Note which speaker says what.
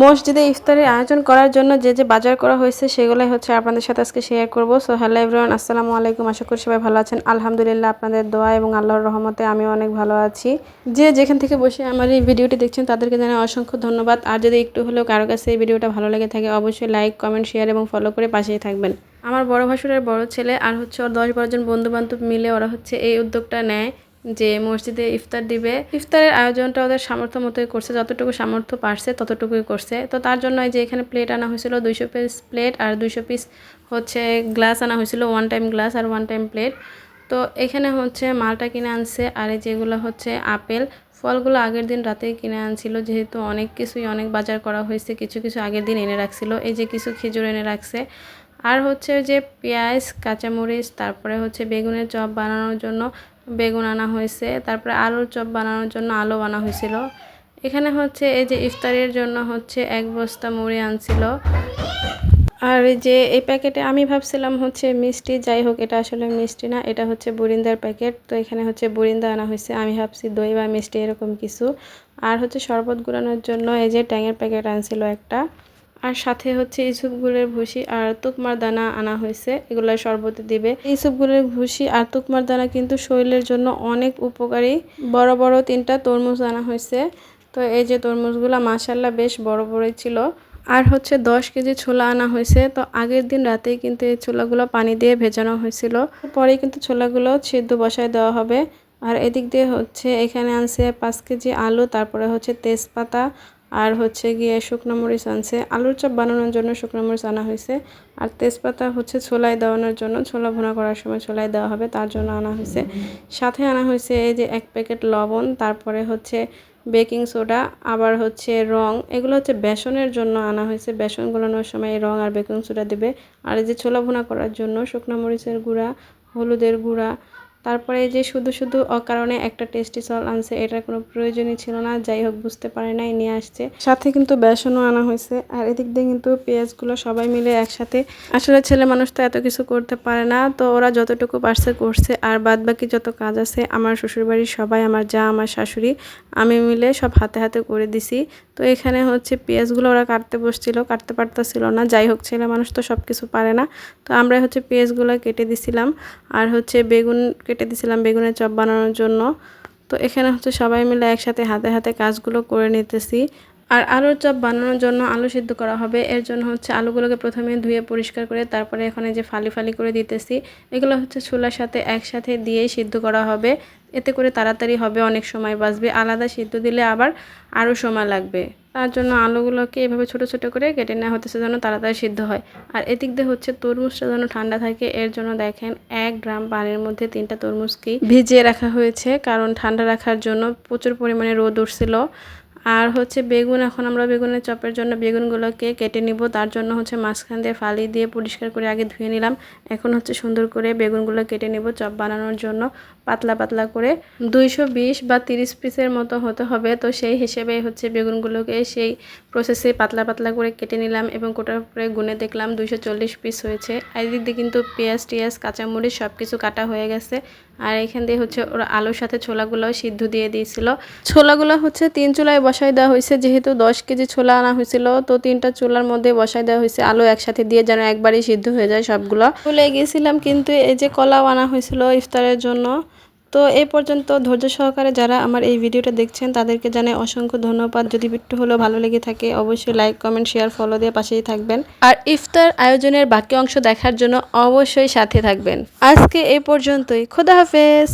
Speaker 1: মসজিদে ইফতারের আয়োজন করার জন্য যে যে বাজার করা হয়েছে সেগুলোই হচ্ছে আপনাদের সাথে আজকে শেয়ার করব। সো হ্যালো এভরিওয়ান আসসালামু আলাইকুম। আশা করি সবাই ভালো আছেন। আলহামদুলিল্লাহ, আপনাদের দোয়া এবং আল্লাহর রহমতে আমিও অনেক ভালো আছি। যে যেখান থেকে বসে আমার এই ভিডিওটি দেখছেন, তাদেরকে জানাই অসংখ্য ধন্যবাদ। আর যদি একটু হলেও কারও কাছে এই ভিডিওটা ভালো লেগে থাকে, অবশ্যই লাইক কমেন্ট শেয়ার এবং ফলো করে পাশেই থাকবেন। আমার বড় ভাসুরের বড় ছেলে আর হচ্ছে ওর দশ বারোজন বন্ধু বান্ধব মিলে ওরা হচ্ছে এই উদ্যোগটা নেয়। যে মসজিদে ইফতার দিবে। ইফতারের আয়োজনটা ওদের সামর্থ্য মতোই করছে। যতটুকু সামর্থ্য পারছে, ততটুকুই করছে। তো তার জন্য যে এখানে প্লেট আনা হয়েছিল দুইশো পিস প্লেট আর দুইশো পিস হচ্ছে গ্লাস আনা হয়েছিল ওয়ান টাইম গ্লাস আর ওয়ান টাইম প্লেট তো এখানে হচ্ছে মালটা কিনে আনছে আর এই যেগুলো হচ্ছে আপেল, ফলগুলো আগের দিন রাতেই কিনে আনছিল। যেহেতু অনেক কিছুই অনেক বাজার করা হয়েছে, কিছু কিছু আগের দিন এনে রাখছিল। এই যে কিছু খেজুর এনে রাখছে। আর হচ্ছে যে পেঁয়াজ, কাঁচামরিচ, তারপরে হচ্ছে বেগুনের চপ বানানোর জন্য বেগুন আনা হয়েছে, তারপরে আলুর চপ বানানোর জন্য আলু আনা হয়েছিল। এখানে হচ্ছে এই যে ইফতারের জন্য হচ্ছে এক বস্তা মুড়ি আনছিল। আর যে এই প্যাকেটে আমি ভাবছিলাম হচ্ছে মিষ্টি, যাই হোক এটা আসলে মিষ্টি না, এটা হচ্ছে বুরিন্দার প্যাকেট। তো এখানে হচ্ছে বুরিন্দা আনা হয়েছে, আমি ভাবছি দই বা মিষ্টি এরকম কিছু। আর হচ্ছে শরবত গুলানোর জন্য এই যে ট্যাঙের প্যাকেট আনছিল একটা। আর সাথে হচ্ছে ইসুপগুলের ভুসি আর তুকমার দানা আনা হয়েছে, এগুলো শরবতে দিবে। ইসুপগুলের ভুসি আর তুকমার দানা কিন্তু শরীরের জন্য অনেক উপকারী। বড় বড় তিনটা তরমুজ আনা হয়েছে। তো এই যে তরমুজগুলো মাসাল্লাহ বেশ বড়, বড়ই ছিল। আর হচ্ছে দশ কেজি ছোলা আনা হয়েছে। তো আগের দিন রাতেই কিন্তু এই ছোলাগুলো পানি দিয়ে ভেজানো হয়েছিল। পরে কিন্তু ছোলাগুলো সিদ্ধ বসায় দেওয়া হবে। আর এদিক দিয়ে হচ্ছে এখানে আনছে পাঁচ কেজি আলু, তারপরে হচ্ছে তেজপাতা হচ্ছে গিয়ে শুকনো মরিচ আনছে। আলুর চপ বানানোর জন্য শুকনো মরিচ আনা হয়েছে। আর তেজপাতা হচ্ছে ছোলাই দেওয়ানোর জন্য, ছোলা ভুনা করার সময় ছোলাই দেওয়া হবে, তার জন্য আনা হয়েছে। সাথে আনা হয়েছে এই যে এক প্যাকেট লবণ, তারপরে হচ্ছে বেকিং সোডা, আবার হচ্ছে রং, এগুলো হচ্ছে বেসনের জন্য আনা হয়েছে। বেসন গোলানোর সময় রং আর বেকিং সোডা দেবে। আর এই যে ছোলা ভুনা করার জন্য শুকনো মরিচের গুঁড়া, হলুদের গুঁড়া তারপরে যে শুধু শুধু অকারণে একটা টেস্টি সল আনছে, এটার কোনো প্রয়োজনই ছিল না, যাই হোক বুঝতে পারে নাই, নিয়ে আসছে। সাথে কিন্তু বেসনও আনা হয়েছে, আর এদিক দিয়ে কিন্তু পেঁয়াজগুলো সবাই মিলে একসাথে। আসলে ছেলে মানুষ তো এত কিছু করতে পারে না, তো ওরা যতটুকু পারছে করছে, আর বাদ বাকি যত কাজ আছে, আমার শ্বশুরবাড়ির সবাই, আমার যা, আমার শাশুড়ি, আমি মিলে সব হাতে হাতে করে দিছি। তো এখানে হচ্ছে পেঁয়াজগুলো ওরা কাটতে বসছিল, কাটতে পারতেছিল না, যাই হোক ছেলে মানুষ তো সব কিছু পারে না। তো আমরা হচ্ছে পেঁয়াজগুলো কেটে দিছিলাম, আর হচ্ছে বেগুন কেটে দিছিলাম বেগুনের চপ বানানোর জন্য। তো এখানে হচ্ছে সবাই মিলে একসাথে হাতে হাতে কাজগুলো করে নিতেছি। আর আলুর চপ বানানোর জন্য আলু সিদ্ধ করা হবে। এর জন্য হচ্ছে আলুগুলোকে প্রথমে ধুয়ে পরিষ্কার করে তারপরে এখানে যে ফালি ফালি করে দিতেছি, এগুলো হচ্ছে ছোলার সাথে একসাথে দিয়েই সিদ্ধ করা হবে। এতে করে তাড়াতাড়ি হবে, অনেক সময় বাঁচবে। আলাদা সিদ্ধ দিলে আবার আরও সময় লাগবে। তার জন্য আলুগুলোকে এভাবে ছোট ছোট করে কেটে নেওয়া হতেছে যেন তাড়াতাড়ি সিদ্ধ হয়। আর এদিক দিয়ে হচ্ছে তরমুজটা যেন ঠান্ডা থাকে, এর জন্য দেখেন এক গ্রাম পানির মধ্যে তিনটা তরমুজকেই ভিজিয়ে রাখা হয়েছে। কারণ ঠান্ডা রাখার জন্য প্রচুর পরিমাণে রোদ উঠছিল। আর হচ্ছে বেগুন, এখন আমরা বেগুনের চপের জন্য বেগুনগুলোকে কেটে নিব। তার জন্য হচ্ছে মাঝখান দিয়ে ফালি দিয়ে পরিষ্কার করে আগে ধুয়ে নিলাম। এখন হচ্ছে সুন্দর করে বেগুনগুলো কেটে নিব চপ বানানোর জন্য। পাতলা পাতলা করে দুইশো বিশ বা তিরিশ পিসের মতো হতে হবে। তো সেই হিসেবে হচ্ছে বেগুনগুলোকে সেই প্রসেসে পাতলা পাতলা করে কেটে নিলাম এবং কোটার উপরে গুনে দেখলাম দুইশো চল্লিশ পিস হয়েছে। আর এদিক দিয়ে কিন্তু পেঁয়াজ টিয়াজ, কাঁচামরিচ সব কিছু কাটা হয়ে গেছে। আর এখান দিয়ে হচ্ছে ওরা আলুর সাথে ছোলাগুলো সিদ্ধ দিয়ে দিয়েছিল। ছোলাগুলো হচ্ছে তিন চুলায় বসাই দেওয়া হয়েছে। যেহেতু দশ কেজি ছোলা আনা হয়েছিল, তো তিনটা চুলার মধ্যে বসাই দেওয়া হয়েছে। আলু একসাথে দিয়ে যেন একবারই সিদ্ধ হয়ে যায় সবগুলো। ভুলে গিয়েছিলাম কিন্তু এই যে কলাও আনা হয়েছিল ইফতারের জন্য। তো এই পর্যন্ত ধৈর্য সহকারে যারা আমার এই ভিডিওটা দেখছেন, তাদেরকে জানাই অসংখ্য ধন্যবাদ। যদি একটু হলেও ভালো লেগে থাকে, অবশ্যই লাইক কমেন্ট শেয়ার ফলো দিয়ে পাশেই থাকবেন। আর ইফতার আয়োজনের বাকি অংশ দেখার জন্য অবশ্যই সাথে থাকবেন। আজকে এই পর্যন্তই। খোদা হাফেজ।